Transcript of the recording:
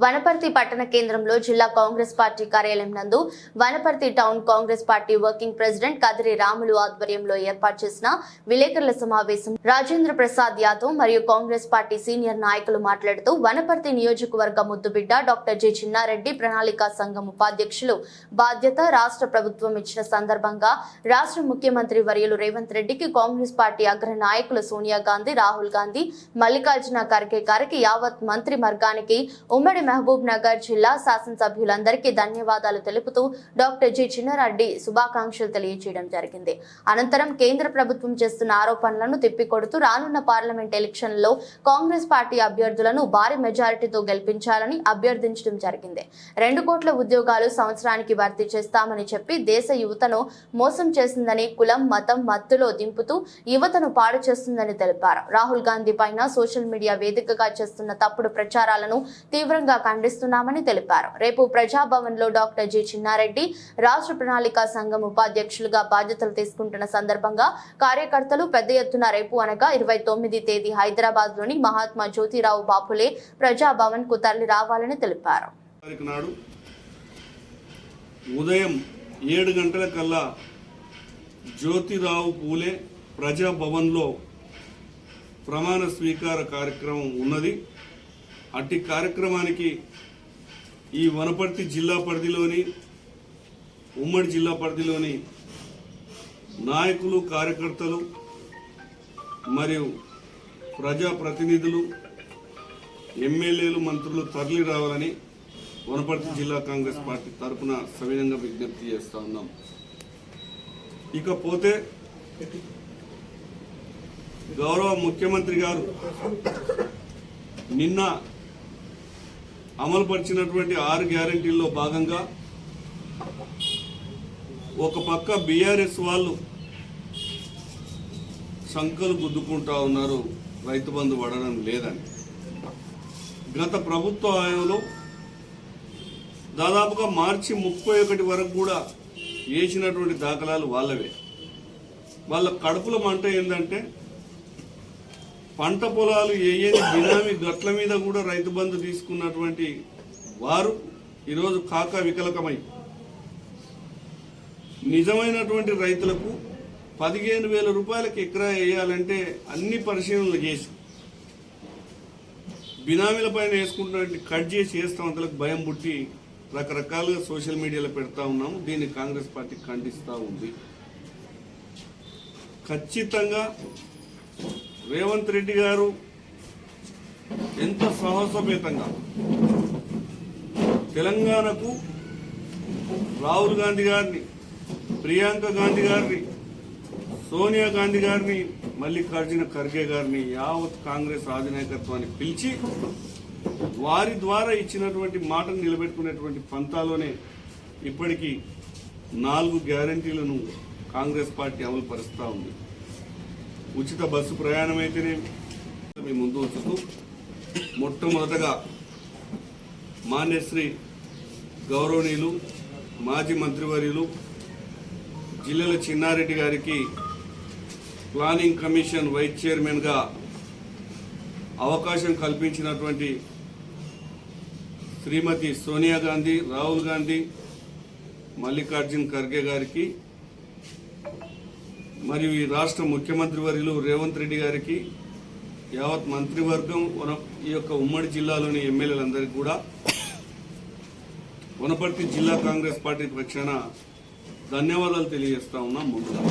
వనపర్తి పట్టణ కేంద్రంలో జిల్లా కాంగ్రెస్ పార్టీ కార్యాలయం నందు Wanaparthy town Congress party working president Kadiri Ramulu ఆధ్వర్యంలో ఏర్పాటు చేసిన విలేకరుల సమావేశం. రాజేంద్ర ప్రసాద్ యాదవ్ మరియు కాంగ్రెస్ పార్టీ సీనియర్ నాయకులు మాట్లాడుతూ వనపర్తి నియోజకవర్గ ముద్దుబిడ్డ డాక్టర్ జి చిన్నారెడ్డి ప్రణాళిక సంఘం ఉపాధ్యక్షులు బాధ్యత రాష్ట్ర ప్రభుత్వం ఇచ్చిన సందర్భంగా రాష్ట్ర ముఖ్యమంత్రి వర్యులు రేవంత్ రెడ్డికి కాంగ్రెస్ పార్టీ అగ్ర నాయకులు సోనియా గాంధీ రాహుల్ గాంధీ మల్లికార్జున ఖర్గే గారికి యావత్ మంత్రి వర్గానికి ఉమ్మడి మహబూబ్ నగర్ జిల్లా శాసనసభ్యులందరికీ ధన్యవాదాలు తెలుపుతూ డాక్టర్ జి చిన్నారెడ్డి శుభాకాంక్షలు తెలియజేయడం జరిగింది. అనంతరం కేంద్ర ప్రభుత్వం చేస్తున్న ఆరోపణలను తిప్పికొడుతూ రానున్న పార్లమెంట్ ఎలక్షన్లలో కాంగ్రెస్ పార్టీ అభ్యర్థులను భారీ మెజారిటీతో గెలిపించాలని అభ్యర్థించడం జరిగింది. రెండు కోట్ల ఉద్యోగాలు సంవత్సరానికి భర్తీ చేస్తామని చెప్పి దేశ యువతను మోసం చేసిందని కులం మతం మత్తులో దింపుతూ యువతను పాడు చేస్తుందని తెలిపారు. రాహుల్ గాంధీ పైన సోషల్ మీడియా వేదికగా చేస్తున్న తప్పుడు ప్రచారాలను తీవ్రంగా ఖండిస్తున్నామని తెలిపారు. రేపు ప్రజాభవన్లో డాక్టర్ జి చిన్నారెడ్డి రాష్ట్ర ప్రణాళిక సంఘం ఉపాధ్యక్షులుగా బాధ్యతలు తీసుకుంటున్న సందర్భంగా కార్యకర్తలు పెద్ద ఎత్తున రేపు అనగా ఇరవై తొమ్మిది తేదీ హైదరాబాద్లోని మహాత్మా జ్యోతిరావు బాపులే ప్రజాభవన్కు తరలి రావాలని తెలిపారు. ఉదయం ఏడు గంటల కల్లా జ్యోతిరావు పూలే ప్రజాభవన్లో ప్రమాణ స్వీకార కార్యక్రమం ఉన్నది. అట్టి కార్యక్రమానికి ఈ వనపర్తి జిల్లా పరిధిలోని ఉమ్మడి జిల్లా పరిధిలోని నాయకులు కార్యకర్తలు మరియు ప్రజాప్రతినిధులు ఎమ్మెల్యేలు మంత్రులు తరలి రావాలని వనపర్తి జిల్లా కాంగ్రెస్ పార్టీ తరఫున సవినంగా విజ్ఞప్తి చేస్తా ఉన్నాం. ఇకపోతే గౌరవ ముఖ్యమంత్రి గారు నిన్న అమలుపరిచినటువంటి ఆరు గ్యారంటీల్లో భాగంగా ఒక పక్క బీఆర్ఎస్ వాళ్ళు సంకలు గుద్దుకుంటా ఉన్నారు రైతు బంధు పడడం లేదని. గత ప్రభుత్వ హయాంలో దాదాపుగా మార్చి ముప్పై ఒకటి వరకు కూడా వేసినటువంటి దాఖలాలు వాళ్ళవే. వాళ్ళ కడుపుల మంట ఏంటంటే పంట పొలాలు ఏయని బినామీ గట్ల మీద కూడా రైతు బంధు తీసుకున్నటువంటి వారు ఈరోజు కాక వికలకమై. నిజమైనటువంటి రైతులకు పదిహేను వేల రూపాయలకి ఎకరా వేయాలంటే అన్ని పరిశీలనలు చేసి బినామీల పైన వేసుకుంటున్నటువంటి కట్ చేసి వేస్తాం. అంతలకు భయం పుట్టి రకరకాలుగా సోషల్ మీడియాలో పెడతా ఉన్నాము. దీన్ని కాంగ్రెస్ పార్టీ ఖండిస్తూ ఉంది. ఖచ్చితంగా రేవంత్ రెడ్డి గారు ఎంత సాహసోపేతంగా తెలంగాణకు రాహుల్ గాంధీ గారిని ప్రియాంక గాంధీ గారిని సోనియా గాంధీ గారిని మల్లికార్జున ఖర్గే గారిని యావత్ కాంగ్రెస్ అధినాయకత్వాన్ని పిలిచి వారి ద్వారా ఇచ్చినటువంటి మాటను నిలబెట్టుకునేటువంటి పంతాలోనే ఇప్పటికీ నాలుగు గ్యారంటీలను కాంగ్రెస్ పార్టీ అమలు పరుస్తూ ఉంది. ఉచిత బస్సు ప్రయాణం అయితేనే మీ ముందు ఉంచుతూ మొట్టమొదటగా మాన్యశ్రీ గౌరవనీయులు మాజీ మంత్రివర్యులు జిల్లెల చిన్నారెడ్డి గారికి ప్లానింగ్ కమిషన్ వైస్ చైర్మన్గా అవకాశం కల్పించినటువంటి శ్రీమతి సోనియా గాంధీ రాహుల్ గాంధీ మల్లికార్జున్ ఖర్గే గారికి మరియు ఈ రాష్ట్ర ముఖ్యమంత్రి వర్యులు రేవంత్ రెడ్డి గారికి యావత్ మంత్రివర్గం వన ఈ యొక్క ఉమ్మడి జిల్లాలోని ఎమ్మెల్యేలందరికీ కూడా వనపర్తి జిల్లా కాంగ్రెస్ పార్టీ పక్షాన ధన్యవాదాలు తెలియజేస్తా ఉన్నాం ముందుగా.